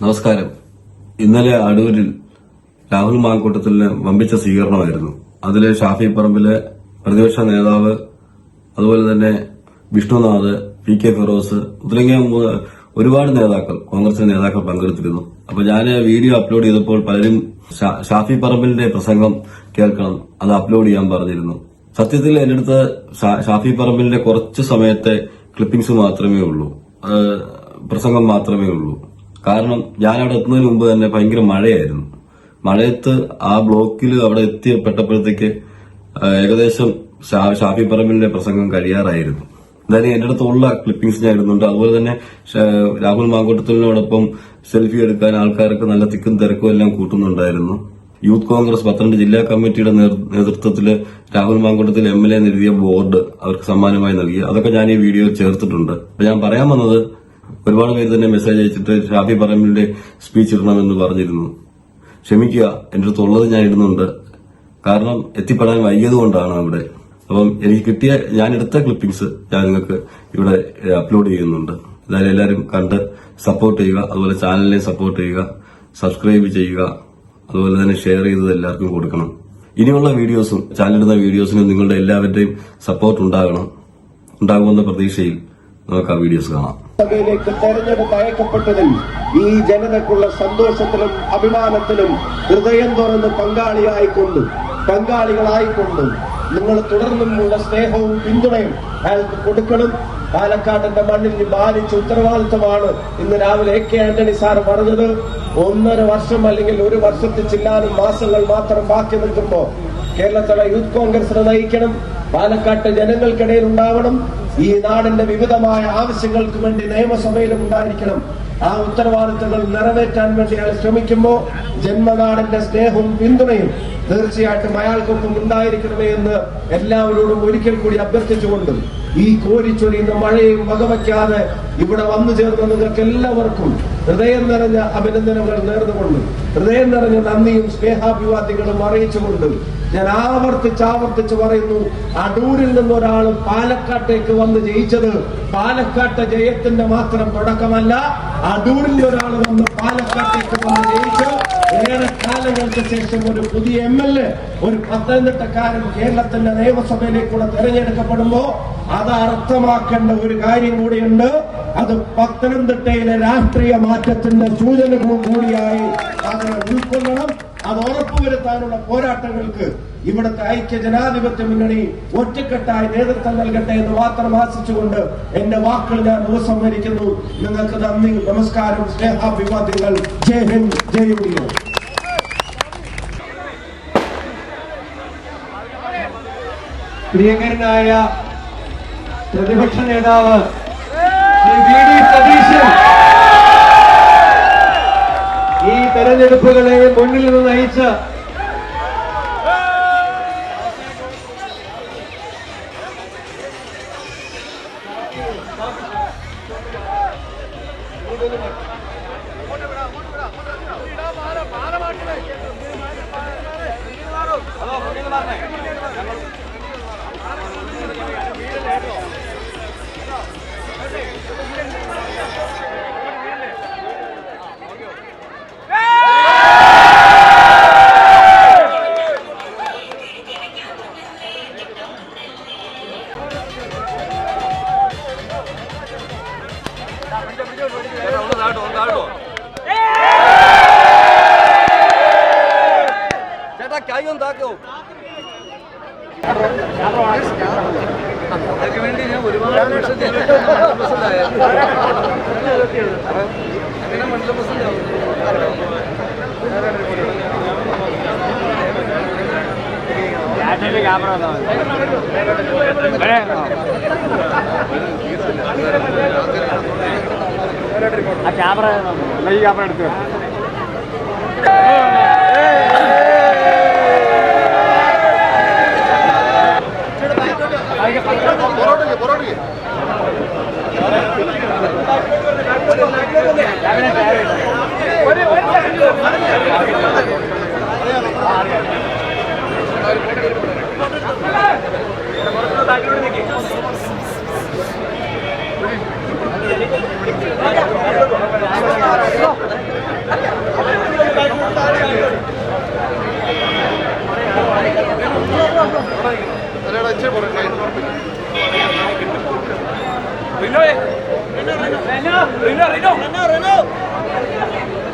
നമസ്കാരം. ഇന്നലെ അടൂരിൽ രാഹുൽ മാങ്കൂട്ടത്തിന് വമ്പിച്ച സ്വീകരണമായിരുന്നു. അതിൽ ഷാഫി പറമ്പിലെ പ്രതിപക്ഷ നേതാവ് അതുപോലെ തന്നെ വിഷ്ണുനാഥ് പി കെ ഫിറോസ് തുടങ്ങിയ ഒരുപാട് നേതാക്കൾ കോൺഗ്രസ് നേതാക്കൾ പങ്കെടുത്തിരുന്നു. അപ്പൊ ഞാൻ വീഡിയോ അപ്ലോഡ് ചെയ്തപ്പോൾ പലരും ഷാഫി പറമ്പിലിന്റെ പ്രസംഗം കേൾക്കണം അത് അപ്ലോഡ് ചെയ്യാൻ പറഞ്ഞിരുന്നു. സത്യത്തിൽ എന്റെ അടുത്ത് ഷാഫി പറമ്പിലിന്റെ കുറച്ച് സമയത്തെ ക്ലിപ്പിംഗ്സ് മാത്രമേ ഉള്ളൂ. പ്രസംഗം മാത്രമേ ഉള്ളൂ. കാരണം ഞാൻ അവിടെ എത്തുന്നതിന് മുമ്പ് തന്നെ ഭയങ്കര മഴയായിരുന്നു. മഴയത്ത് ആ ബ്ലോക്കിൽ അവിടെ എത്തിപ്പെട്ടപ്പോഴത്തേക്ക് ഏകദേശം ഷാഫി പറമ്പിലിന്റെ പ്രസംഗം കഴിയാറായിരുന്നു. എന്തായാലും എന്റെ അടുത്തുള്ള ക്ലിപ്പിംഗ്സ് ഞാൻ ഇടുന്നുണ്ട്. അതുപോലെ തന്നെ രാഹുൽ മാങ്കൂട്ടത്തിനോടൊപ്പം സെൽഫി എടുക്കാൻ ആൾക്കാർക്ക് നല്ല തിക്കും തിരക്കും എല്ലാം കൂട്ടുന്നുണ്ടായിരുന്നു. യൂത്ത് കോൺഗ്രസ് പത്തനംതിട്ട ജില്ലാ കമ്മിറ്റിയുടെ നേതൃത്വത്തിൽ Rahul Mamkootathil M L A നൽകിയ ബോർഡ് അവർക്ക് സമ്മാനമായി നൽകി. അതൊക്കെ ഞാൻ ഈ വീഡിയോ ചേർത്തിട്ടുണ്ട്. ഞാൻ പറയാൻ വന്നത് ഒരുപാട് പേര് തന്നെ മെസ്സേജ് അയച്ചിട്ട് ഷാഫി പറമ്പിലിന്റെ സ്പീച്ച് ഇടണമെന്ന് പറഞ്ഞിരുന്നു. ക്ഷമിക്കുക എന്റെ അടുത്തുള്ളത് ഞാൻ ഇടുന്നുണ്ട്. കാരണം എത്തിപ്പെടാൻ വൈകിയത് കൊണ്ടാണ് അവിടെ. അപ്പം എനിക്ക് കിട്ടിയ ഞാൻ എടുത്ത ക്ലിപ്പിംഗ്സ് ഞാൻ നിങ്ങൾക്ക് ഇവിടെ അപ്ലോഡ് ചെയ്യുന്നുണ്ട്. എന്തായാലും എല്ലാവരും കണ്ട് സപ്പോർട്ട് ചെയ്യുക. അതുപോലെ ചാനലിനെ സപ്പോർട്ട് ചെയ്യുക. സബ്സ്ക്രൈബ് ചെയ്യുക. അതുപോലെ തന്നെ ഷെയർ ചെയ്തത് എല്ലാവർക്കും കൊടുക്കണം. ഇനിയുള്ള വീഡിയോസും ചാനലിടുന്ന വീഡിയോസിനും നിങ്ങളുടെ എല്ലാവരുടെയും സപ്പോർട്ട് ഉണ്ടാകണം. ഉണ്ടാകുമെന്ന പ്രതീക്ഷയിൽ നമുക്ക് ആ വീഡിയോസ് കാണാം. സഭയിലേക്ക് തെരഞ്ഞെടുപ്പ് അയക്കപ്പെട്ടതിൽ ഈ ജനതക്കുള്ള സന്തോഷത്തിലും അഭിമാനത്തിലും ഹൃദയം തുറന്ന് പങ്കാളിയായിക്കൊണ്ട് പങ്കാളികളായിക്കൊണ്ട് നിങ്ങൾ തുടർന്നുമുള്ള സ്നേഹവും പിന്തുണയും അയാൾക്ക് കൊടുക്കണം. പാലക്കാടിന്റെ മണ്ണിൽ ഈ ഉത്തരവാദിത്വമാണ് ഇന്ന് രാവിലെ എ കെ ആന്റണി സാർ പറഞ്ഞത്. ഒന്നര വർഷം അല്ലെങ്കിൽ ഒരു വർഷത്തിൽ ചില്ലാനും മാസങ്ങൾ മാത്രം ബാക്കി നിൽക്കുമ്പോ കേരളത്തിലെ യൂത്ത് കോൺഗ്രസിനെ നയിക്കണം. പാലക്കാട്ട് ജനങ്ങൾക്കിടയിൽ ഉണ്ടാവണം. ഈ നാടിന്റെ വിവിധമായ ആവശ്യങ്ങൾക്ക് വേണ്ടി നിയമസഭയിലും ഉണ്ടായിരിക്കണം. ആ ഉത്തരവാദിത്തങ്ങൾ നിറവേറ്റാൻ വേണ്ടി അയാൾ ശ്രമിക്കുമ്പോ ജന്മനാടിന്റെ സ്നേഹവും പിന്തുണയും തീർച്ചയായിട്ടും അയാൾക്കൊപ്പം ഉണ്ടായിരിക്കണമേ എന്ന് എല്ലാവരോടും ഒരിക്കൽ കൂടി അഭ്യർത്ഥിച്ചുകൊണ്ട് ഈ കോരിച്ചൊരിയുന്ന മഴയും വകവയ്ക്കാതെ ഇവിടെ വന്നു ചേർന്ന നിങ്ങൾക്ക് എല്ലാവർക്കും ഹൃദയം നിറഞ്ഞ അഭിനന്ദനങ്ങൾ നേർന്നുകൊണ്ട് ഹൃദയം നിറഞ്ഞ നന്ദിയും സ്നേഹാഭിവാദ്യങ്ങളും അറിയിച്ചുകൊണ്ട് ഞാൻ ആവർത്തിച്ച് ആവർത്തിച്ച് പറയുന്നു അടൂരിൽ നിന്ന് ഒരാൾ പാലക്കാട്ടേക്ക് വന്ന് ജയിച്ചത് പാലക്കാട്ടെ ജയത്തിന്റെ മാത്രം തുടക്കമല്ല അടൂരിൽ ഒരാൾ വന്ന് പാലക്കാട്ടേക്ക് വന്ന് ജയിച്ചു. ഏറെ കാലങ്ങൾക്ക് ശേഷം ഒരു പുതിയ എം എൽ എ ഒരു പത്തനംതിട്ടക്കാരൻ കേരളത്തിന്റെ നിയമസഭയിലേക്കൂടെ തെരഞ്ഞെടുക്കപ്പെടുമ്പോ അത് അർത്ഥമാക്കേണ്ട ഒരു കാര്യം കൂടിയുണ്ട്. അത് പത്തനംതിട്ടയിലെ രാഷ്ട്രീയ മാറ്റത്തിന്റെ സൂചനകളും കൂടിയായി അതിനെ ഉൾക്കൊള്ളണം. അത് ഉറപ്പുവരുത്താനുള്ള പോരാട്ടങ്ങൾക്ക് ഇവിടുത്തെ ഐക്യ ജനാധിപത്യ മുന്നണി ഒറ്റക്കെട്ടായി നേതൃത്വം നൽകട്ടെ എന്ന് മാത്രം ആശിച്ചുകൊണ്ട് എന്റെ വാക്കുകൾ ഞാൻ ഉപസംഹരിക്കുന്നു. നിങ്ങൾക്ക് നന്ദി നമസ്കാരം സ്നേഹാഭിവാദ്യങ്ങൾ. ജയ് ഹിന്ദ് ജയ് ഇന്ത്യ. പ്രിയങ്കരനായ പ്രതിപക്ഷ നേതാവ് ഈ തെരഞ്ഞെടുപ്പുകളെ മുന്നിൽ നിന്ന് നയിച്ച് ചേട്ടാ കൈ ഒന്ന് താക്കോ അതൊക്കെ വേണ്ടി ഞാൻ ഒരുപാട് ക്യാമറ ചെയ്തിട്ട് മണ്ഡലം പ്രസിഡന്റ് ക്യാമറ അങ്ങനെ Renault, Renault, Renault, Renault, Renault, Renault.